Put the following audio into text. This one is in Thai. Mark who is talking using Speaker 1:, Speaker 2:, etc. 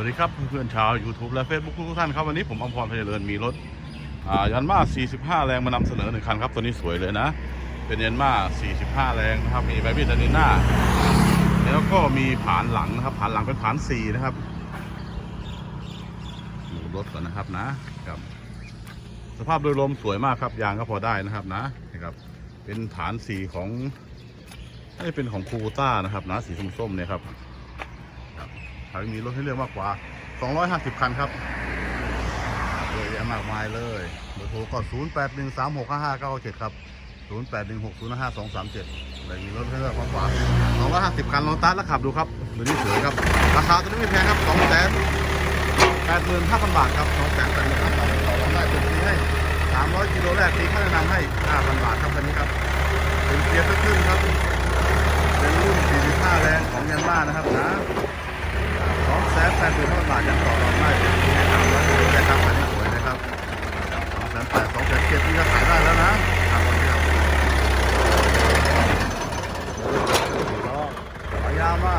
Speaker 1: วัสดีครับเพื่อนๆชาว YouTube และ Facebook ทุกท่านครับวันนี้ผมอมพรพยเริญมีรถอ่ายันมา45 แรงมานำเสนอหนึ่งคันครับตัวนี้สวยเลยนะ เป็นยันมา45 แรงนะครับมีไบบี้ดานิน่าแล้วก็มีผานหลังนะครับผานหลังเป็นผาน4นะครับดูรถก่อนนะครับนะครับสภาพโดยรวมสวยมากครับยางก็พอได้นะครับนะนะครับ เป็นผานสีของน่าจะเป็นของคูต้านะครับนะสีส้มๆเนี่ยครับ ครับทางมีรถให้เลือกมากกว่า 250 คันครับเยอะแยะมากมายเลยเบอร์โทรก็ 0813655997 ครับ 0816055237อะไรมีรถให้เลือกมากกว่า 250 คันลองตัดแล้วขับดูครับตัวนี้สวยครับ ราคาตัวนี้ไม่แพงครับ2 8 5 0 0 0 บาทครับ2 8 5 0 0 0บาทต่อรองได้เป็นฟรีให้ 300 กิโลแรกฟรีค่าแนะนำให้ 5,000 บาทครับคันนี้ครับเป็นเกียร์ขึ้นครับ เป็นรุ่น 45 แรงของเมียนมานะครับ แฟนคือเมื่อวานยังต่อรองได้เป็นที่แนะนำว่าสวะครับอันนี้สวยนะครับสองแสนแปดสองแสนเจ็ดที่จะขายได้แล้วนะครับวันนี้ายาวมา